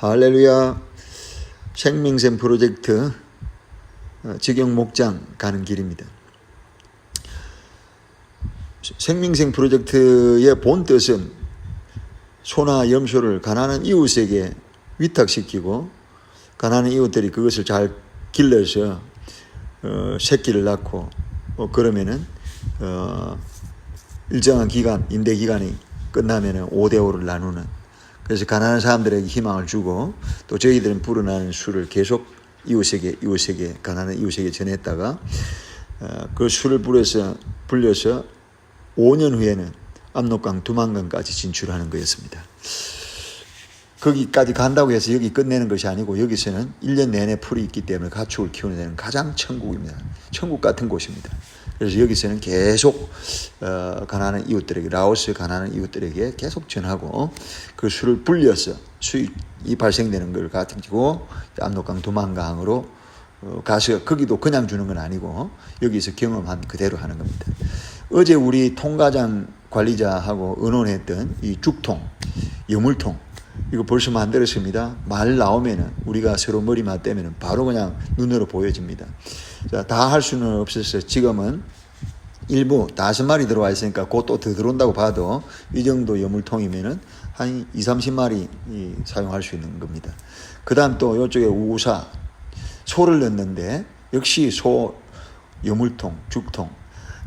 할렐루야 생명샘 프로젝트 어, 직영 목장 가는 길입니다. 생명생 프로젝트의 본 뜻은 소나 염소를 가난한 이웃에게 위탁시키고 가난한 이웃들이 그것을 잘 길러서 어, 새끼를 낳고 어, 그러면은 어, 일정한 기간 임대 기간이 끝나면은 5대 5를 나누는 그래서 가난한 사람들에게 희망을 주고 또 저희들은 불어나는 술을 계속 이웃에게 이웃에게 가난한 이웃에게 전했다가 어, 그 술을 불려서 불려서 5년 후에는 압록강 두만강까지 진출하는 거였습니다. 거기까지 간다고 해서 여기 끝내는 것이 아니고 여기서는 1년 내내 풀이 있기 때문에 가축을 키우는 데는 가장 천국입니다. 천국 같은 곳입니다. 그래서 여기서는 계속 어, 가난한 이웃들에게 라오스 가난한 이웃들에게 계속 전하고 그 술을 불려서 수익이 발생되는 걸 가지고 압록강 두만강으로 어, 가서 거기도 그냥 주는 건 아니고 여기서 경험한 그대로 하는 겁니다. 어제 우리 통과장 관리자하고 의논했던 이 죽통, 여물통 이거 벌써 만들었습니다. 말 나오면은 우리가 서로 머리 맞대면은 바로 그냥 눈으로 보여집니다. 자, 다 할 수는 없어서 지금은 일부 다섯 마리 들어와 있으니까 곧 또 더 들어온다고 봐도 이 정도 여물통이면은 한 2, 30마리 이 사용할 수 있는 겁니다. 그 다음 또 이쪽에 우사, 소를 넣는데 역시 소 여물통, 죽통.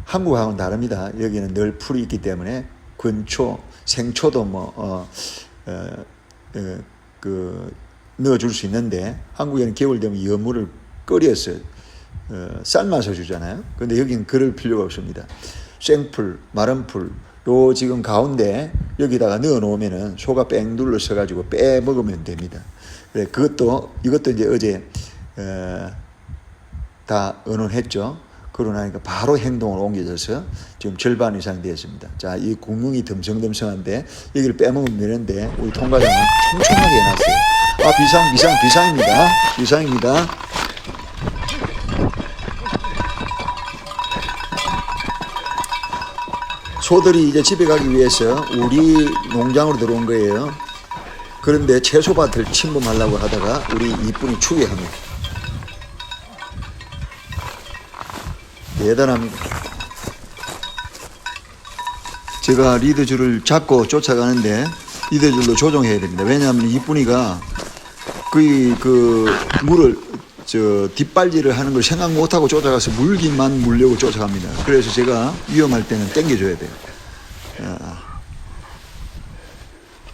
한국하고는 다릅니다. 여기는 늘 풀이 있기 때문에 근초, 생초도 뭐, 어, 어, 어, 그, 넣어줄 수 있는데 한국에는 겨울 되면 여물을 끓여서 어, 삶아서 주잖아요. 근데 여기는 그럴 필요가 없습니다. 생풀, 마른 풀, 요 지금 가운데 여기다가 넣어 놓으면은 소가 뺑 눌러서 가지고 빼 먹으면 됩니다. 그래 그것도 이것도 이제 어제 어, 다 의논했죠. 그러고 나니까 바로 행동으로 옮겨져서 지금 절반 이상 되었습니다. 자, 이 공룡이 듬성듬성한데 여기를 빼먹으면 되는데 우리 통과장은 촘촘하게 해놨어요. 아, 비상, 비상, 비상입니다. 비상입니다. 소들이 이제 집에 가기 위해서 우리 농장으로 들어온 거예요. 그런데 채소밭을 침범하려고 하다가 우리 이쁜이 추격합니다. 대단합니다. 제가 리드줄을 잡고 쫓아가는데 리드줄로 조정해야 됩니다. 왜냐하면 이쁜이가 그 물을 저 뒷발질을 하는 걸 생각 못하고 쫓아가서 물기만 물려고 쫓아갑니다. 그래서 제가 위험할 때는 땡겨줘야 돼요. 아,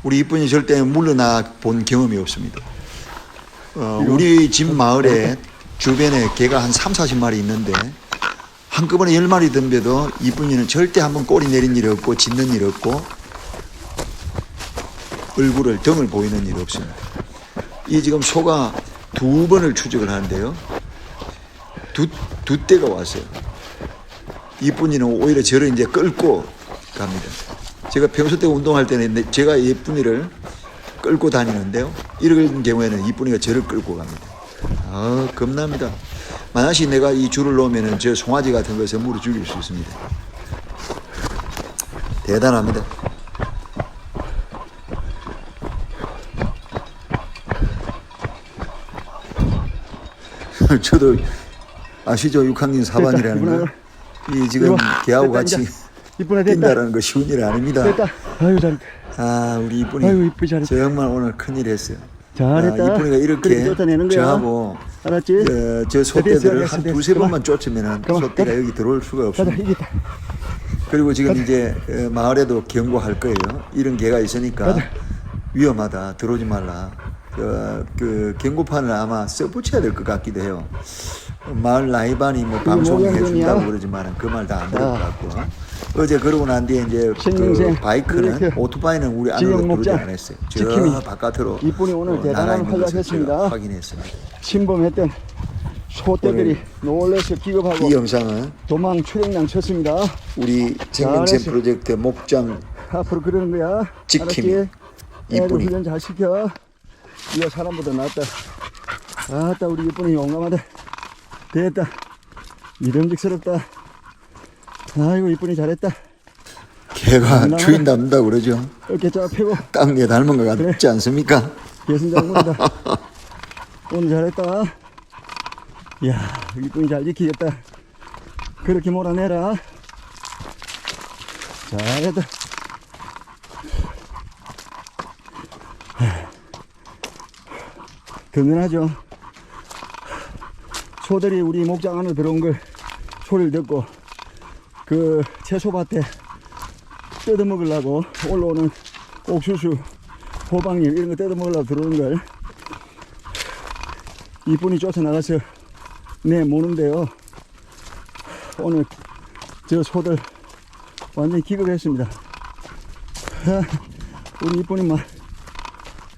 우리 이쁜이 절대 물러나 본 경험이 없습니다. 어, 우리 집 마을에 주변에 개가 한 3, 40마리 있는데 한꺼번에 10마리 덤벼도 이쁜이는 절대 한번 꼬리 내린 일이 없고 짖는 일이 없고 얼굴을 등을 보이는 일이 없습니다. 이 지금 소가 두 번을 추적을 하는데요. 두, 두 대가 왔어요. 이쁜이는 오히려 저를 이제 끌고 갑니다. 제가 평소 때 운동할 때는 내- 제가 예쁜이를 끌고 다니는데요. 이런 경우에는 이쁜이가 저를 끌고 갑니다. 아, 겁납니다. 만약에 내가 이 줄을 놓으면은 저 송아지 같은 것에 물을 죽일 수 있습니다. 대단합니다. 저도 아시죠? 6학년 4반이라는 거. 이 지금 됐다, 같이 됐다. 뛴다라는 거 쉬운 일 아닙니다. 됐다. 아유 잘 아, 우리 이쁜이 아이고, 이쁘 잘했다. 정말 오늘 큰일 했어요. 잘했다. 아, 이쁜이가 이렇게 쫓아내는 거야. 저하고 알았지? 어, 저 소떼들을 한. 두세. 번만 쫓으면은 그만. 소떼가 가자. 여기 들어올 수가 가자 없습니다. 그리고 지금 이제 어, 마을에도 경고할 거예요. 이런 개가 있으니까 가자. 위험하다. 들어오지 말라. 어, 그 경고판을 아마 써붙여야 될 것 같기도 해요. 마을 라이반이 뭐 방송해? 준다고 그러지만은 그말 다 안 들을 것 아. 같고 어제 그러고 난 뒤에 이제 그 바이크는 오토바이는 우리 안으로 들어오지 목장 않았어요. 저 바깥으로 이쁜이 오늘 어, 대단한 활약했습니다. 확인했습니다. 침범했던 소떼들이 놀래서 기겁하고 이 영상은 도망 출행량 쳤습니다. 우리 생명샘. 프로젝트 목장 앞으로 그러는 거야. 지킴이. 이쁜이. 훈련 잘 시켜. 네가 사람보다 낫다. 아따 우리 이쁜이 용감하다. 됐다. 믿음직스럽다. 아이고 이쁜이 잘했다. 개가 장난하네. 주인 닮는다 그러죠. 어깨 쫙 펴고 땅에 닮은 것 같지 않습니까? 개선 장군이다. 오늘 잘했다. 이야, 이쁜이 잘 지키겠다. 그렇게 몰아내라. 잘했다. 든든하죠. 소들이 우리 목장 안으로 들어온 걸 소리를 듣고 그 채소밭에 뜯어먹으려고 올라오는 옥수수, 호박잎 이런 거 뜯어먹으려고 들어오는 걸 이분이 쫓아나가서 내모는데요. 오늘 저 소들 완전히 기겁했습니다. 하, 우리 이쁜이 막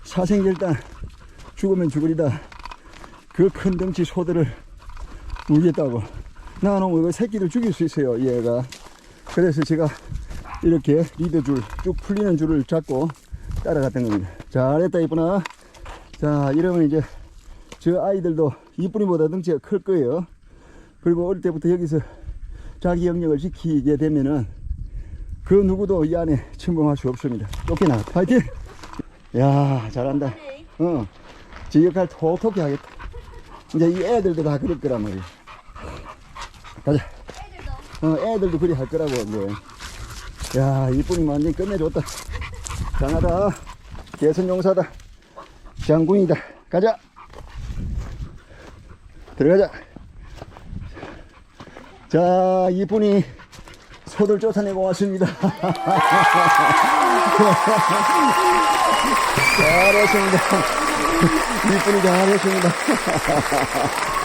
사생결단 죽으면 죽으리다. 그 큰 덩치 소들을 물겠다고. 이거 새끼들 죽일 수 있어요, 얘가. 그래서 제가 이렇게 리더줄, 쭉 풀리는 줄을 잡고 따라갔던 겁니다. 잘했다, 이쁘나. 자, 이러면 이제 저 아이들도 이쁜이보다 덩치가 클 거예요. 그리고 어릴 때부터 여기서 자기 영역을 지키게 되면은 그 누구도 이 안에 침범할 수 없습니다. 쫓겨나. 파이팅! 야, 잘한다. 어, 지 역할 톡톡히 하겠다. 이제 이 애들도 다 그럴 거란 말이야. 가자. 어, 애들도 그리 할 거라고, 이제. 야, 이쁜이 완전 끝내줬다. 강하다. 개선용사다. 장군이다. 가자. 들어가자. 자, 이쁜이 소들 쫓아내고 왔습니다. 잘했습니다. 이쁜이 잘했습니다.